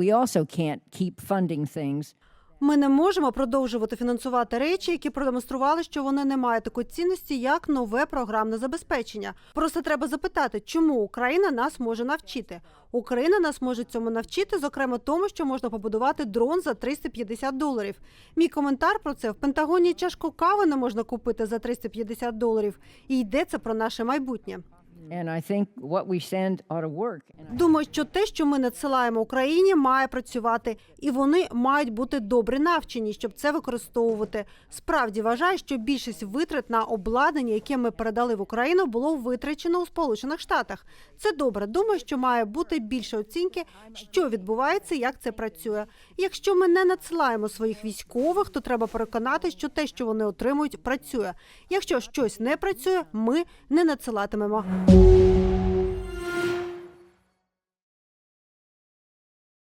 we also can't keep funding things Ми не можемо продовжувати фінансувати речі, які продемонстрували, що вони не мають такої цінності, як нове програмне забезпечення. Просто треба запитати, чому Україна нас може навчити. Україна нас може цьому навчити, зокрема тому, що можна побудувати дрон за 350 доларів. Мій коментар про це в Пентагоні чашку кави не можна купити за 350 доларів. І йдеться про наше майбутнє. And I think what we send ought to work. And I- Думаю, що те, що ми надсилаємо Україні, має працювати, і вони мають бути добре навчені, щоб це використовувати. Справді вважаю, що більшість витрат на обладнання, яке ми передали в Україну, було витрачено у Сполучених Штатах. Це добре. Думаю, що має бути більше оцінки, що відбувається, як це працює. Якщо ми не надсилаємо своїх військових, то треба переконати, що те, що вони отримують, працює. Якщо щось не працює, ми не надсилатимемо. Thank you.